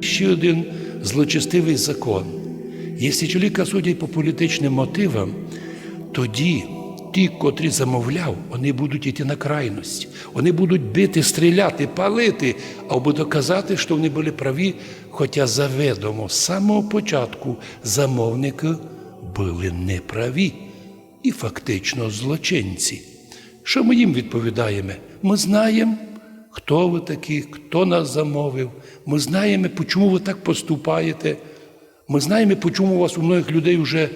Ще один злочестивий закон. Якщо чоловіка судять по політичним мотивам, тоді ті, котрі замовляв, вони будуть йти на крайність. Вони будуть бити, стріляти, палити, або доказати, що вони були праві, хоча заведомо з самого початку замовники були неправі і фактично злочинці. Що ми їм відповідаємо? Ми знаємо, хто ви такі, хто нас замовив. Ми знаємо, чому ви так поступаєте. Ми знаємо, чому у вас у многих людей вже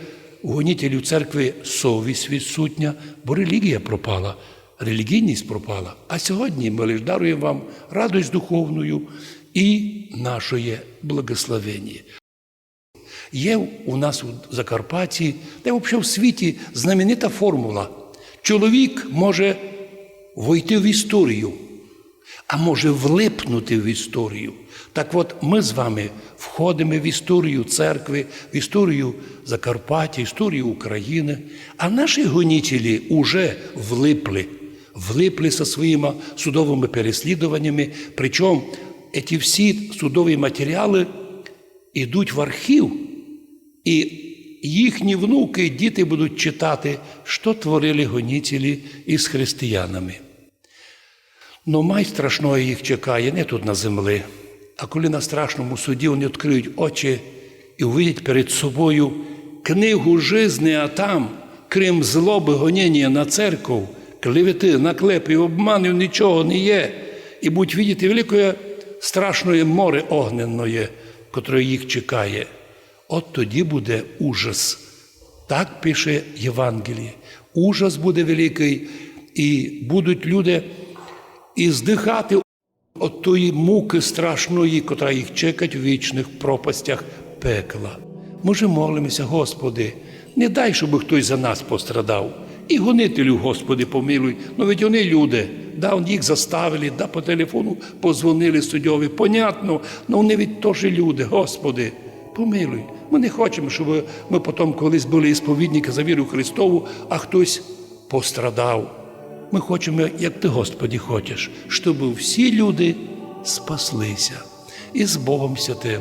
у гонітелів церкви совість відсутня, бо релігія пропала, релігійність пропала. А сьогодні ми лише даруємо вам радость духовну і нашої благословення. Є у нас у Закарпатті, де взагалі в світі знаменита формула. Чоловік може войти в історію, а може влипнути в історію. Так от ми з вами входимо в історію церкви, в історію Закарпаття, історію України, а наші гонітелі вже влипли, влипли зі своїми судовими переслідуваннями. Причому ці всі судові матеріали йдуть в архів, і їхні внуки, діти будуть читати, що творили гонітелі із християнами. Но май страшного їх чекає не тут на землі, а коли на страшному суді вони відкриють очі і увидять перед собою книгу жизни, а там, крім злоби, гоніння на церкву, клевети, наклепи, обманів нічого не є. І будуть видіти великое страшне море огненне, котре їх чекає. От тоді буде ужас. Так пише Євангеліє. Ужас буде великий, і будуть люди і здихати от тої муки страшної, котра їх чекать в вічних пропастях пекла. Ми же молимося, Господи, не дай, щоб хтось за нас пострадав. І гонителю, Господи, помилуй. Ну ведь вони люди. Да, їх заставили, да, по телефону позвонили суддьові. Понятно, ну вони від теж люди, Господи, помилуй. Ми не хочемо, щоб ми потім колись були ісповідники за віру Христову, а хтось пострадав. Ми хочемо, як ти, Господі, хочеш, щоб всі люди спаслися і з Богом Святим.